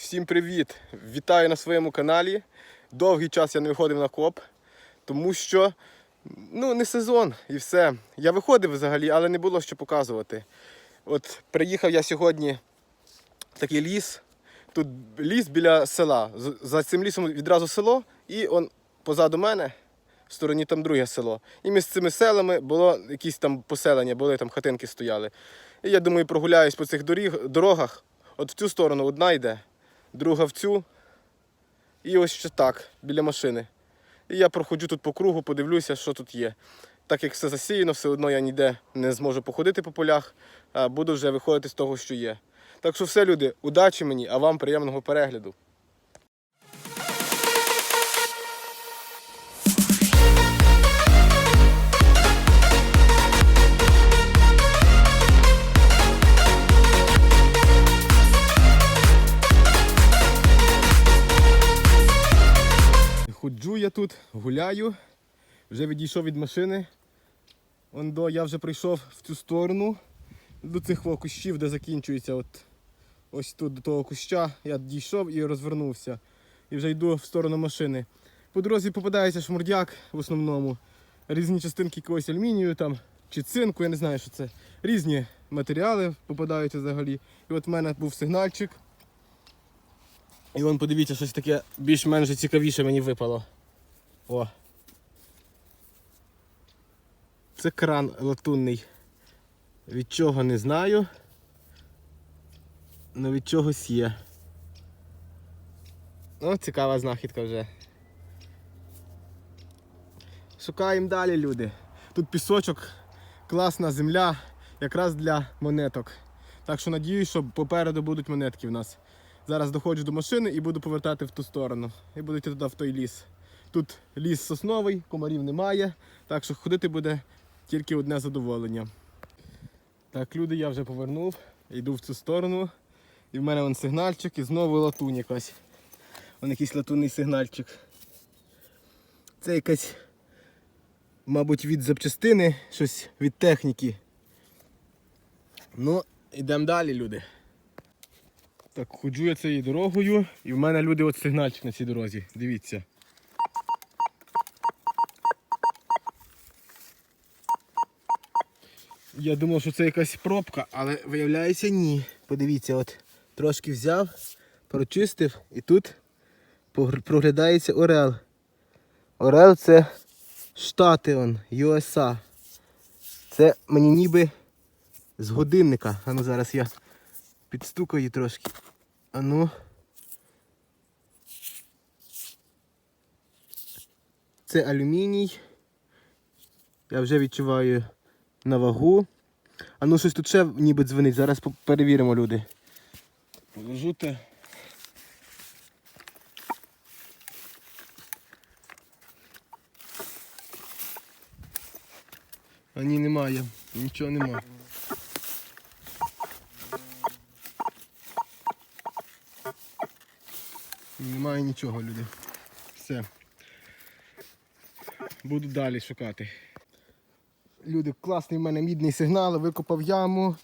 Всім привіт! Вітаю на своєму каналі. Довгий час я не виходив на коп, тому що ну, не сезон і все. Я виходив взагалі, але не було що показувати. От приїхав я сьогодні в такий ліс. Тут ліс біля села. За цим лісом відразу село, і он позаду мене, в стороні там друге село. І між цими селами було якісь там поселення, були там хатинки стояли. І я думаю, прогуляюсь по цих доріг, дорогах. От в цю сторону одна йде, друга в цю. І ось ще так, біля машини. І я проходжу тут по кругу, подивлюся, що тут є. Так як все засіяно, все одно я ніде не зможу походити по полях, а буду вже виходити з того, що є. Так що все, люди, удачі мені, а вам приємного перегляду. Ходжу я тут, гуляю, вже відійшов від машини. Он я вже прийшов в цю сторону, до цих кущів, де закінчується. От, ось тут до того куща. Я дійшов і розвернувся. І вже йду в сторону машини. По дорозі попадається шмурдяк в основному. Різні частинки якогось алюмінію там, чи цинку, я не знаю, що це. Різні матеріали попадаються взагалі. І от в мене був сигнальчик. І вон подивіться, щось таке більш-менш цікавіше мені випало. О. Це кран латунний. Від чого не знаю. але від чогось є. О, цікава знахідка вже. Шукаємо далі, люди. Тут пісочок, класна земля, якраз для монеток. Так що надіюсь, що попереду будуть монетки в нас. Зараз доходжу до машини і буду повертати в ту сторону. І буду йти туди в той ліс. Тут ліс сосновий, комарів немає, так що ходити буде тільки одне задоволення. Так, люди, я вже повернув, йду в цю сторону. І в мене вон сигнальчик і знову латунь якась. Вон якийсь латунний сигнальчик. Це якась, мабуть, від запчастини, щось від техніки. Ну, йдемо далі, люди. Так, ходжу я цією дорогою, і в мене люди от сигнальчик на цій дорозі. Дивіться. Я думав, що це якась пробка, але виявляється ні. Подивіться, от трошки взяв, прочистив і тут проглядається Орел. Орел це Штати он, USA. Це мені ніби з годинника. А ну зараз я підстукаю трошки. А ну. Це алюміній. Я вже відчуваю на вагу. А ну щось тут ще ніби дзвонить. Зараз перевіримо, люди. Положуте. А ні, немає. Нічого немає. Немає нічого, люди. Все. Буду далі шукати. Люди, класний в мене мідний сигнал, викопав яму.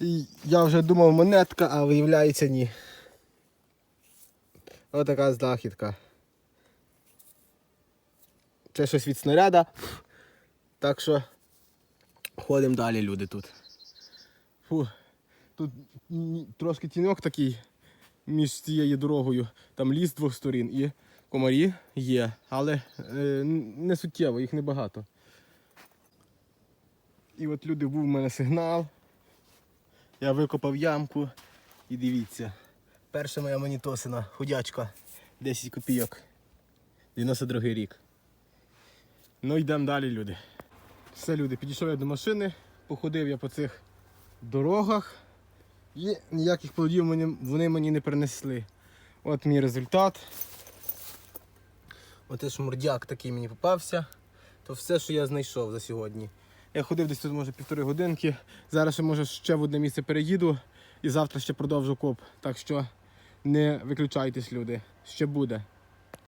І я вже думав монетка, а виявляється ні. Ось така знахідка. Це щось від снаряда. Так що ходимо далі, люди тут. Фу. Тут трошки тіньок такий між цією дорогою. Там ліс з двох сторін і комарі є, але е, не суттєво, їх небагато. І от люди був у мене сигнал. Я викопав ямку і дивіться. Перша моя монітосина, ходячка, 10 копійок. 92 рік. Ну йдемо далі, люди. Все, люди, підійшов я до машини, походив я по цих дорогах і ніяких плодів вони мені не принесли. От мій результат. Оте шмурдяк такий мені попався. То все, що я знайшов за сьогодні. Я ходив десь тут, може, півтори годинки. Зараз ще, може, ще в одне місце переїду і завтра ще продовжу коп. Так що не виключайтесь, люди. Ще буде.